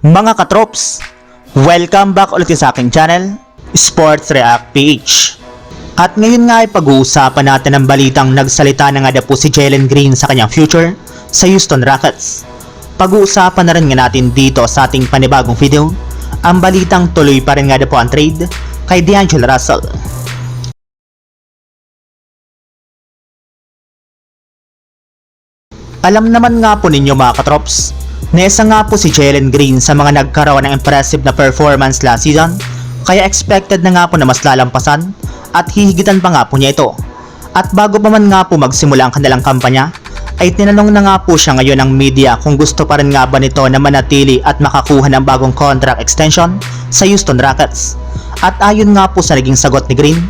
Mga katrops, welcome back ulit sa aking channel, Sports React PH. At ngayon nga ay pag-uusapan natin ang balitang nagsalita na nga na po si Jalen Green sa kanyang future sa Houston Rockets. Pag-uusapan na rin nga natin dito sa ating panibagong video, ang balitang tuloy pa rin nga na po ang trade kay D'Angelo Russell. Alam naman nga po ninyo mga katrops, na isa nga po si Jalen Green sa mga nagkaroon ng impressive na performance last season, kaya expected na nga po na mas lalampasan at hihigitan pa nga po niya ito. At bago pa man nga po magsimula ang kanilang kampanya, ay tinanong na nga po siya ngayon ng media kung gusto pa rin nga ba nito na manatili at makakuha ng bagong contract extension sa Houston Rockets. At ayon nga po sa naging sagot ni Green,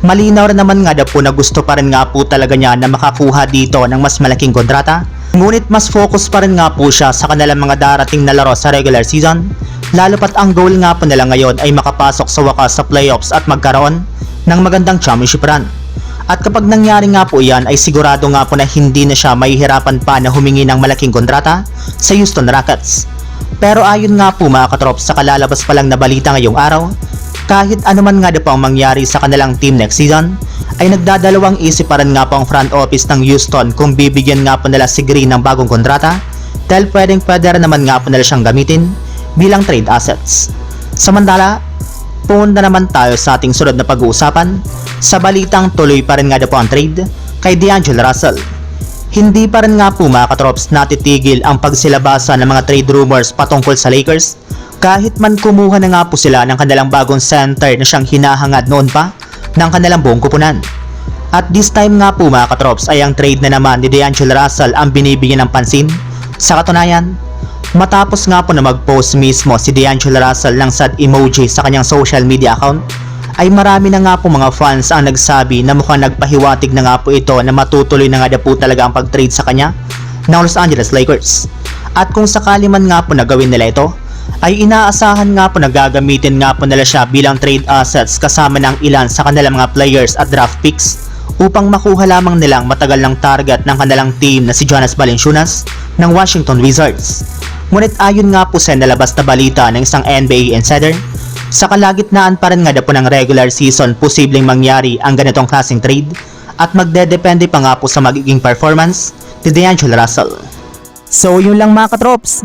Malinaw rin naman nga daw po na gusto pa rin nga po talaga niya na makakuha dito ng mas malaking kontrata. Ngunit mas focus pa rin nga po siya sa kanilang mga darating na laro sa regular season. Lalo pat ang goal nga po nila ngayon ay makapasok sa wakas sa playoffs at magkaroon ng magandang championship run. At kapag nangyari nga po yan ay sigurado nga po na hindi na siya mahihirapan pa na humingi ng malaking kontrata sa Houston Rockets. Pero ayon nga po mga katrops sa kalalabas pa lang na balita ngayong araw, kahit anuman nga daw po ang mangyari sa kanilang team next season, ay nagdadalawang isip pa rin nga po ang front office ng Houston kung bibigyan nga po nila si Green ng bagong kontrata dahil pwedeng pwede naman nga po nila siyang gamitin bilang trade assets. Samantala, punta naman tayo sa ating sunod na pag-uusapan sa balitang tuloy pa rin nga po ang trade kay D'Angelo Russell. Hindi pa rin nga po mga katrops natitigil ang pagsilabasa ng mga trade rumors patungkol sa Lakers kahit man kumuha na nga po sila ng kanilang bagong center na siyang hinahangad noon pa ng kanilang buong kupunan. At this time nga po mga katrops ay ang trade na naman ni D'Angelo Russell ang binibigyan ng pansin. Sa katunayan, matapos nga po na mag-post mismo si D'Angelo Russell ng sad emoji sa kanyang social media account, ay marami na nga po mga fans ang nagsabi na mukhang nagpahiwatig na nga po ito na matutuloy na nga na po talaga ang pag-trade sa kanya ng Los Angeles Lakers. At kung sakali man nga po na gawin nila ito, ay inaasahan nga po na gagamitin nga po nila siya bilang trade assets kasama ng ilan sa kanilang mga players at draft picks upang makuha lamang nilang matagal ng target ng kanilang team na si Jonas Valanciunas ng Washington Wizards. Ngunit ayon nga po sa nalabas na balita ng isang NBA insider, sa kalagitnaan pa rin nga po ng regular season posibleng mangyari ang ganitong klaseng trade at magdedepende pa nga po sa magiging performance ni D'Angelo Russell. So yun lang mga katrops,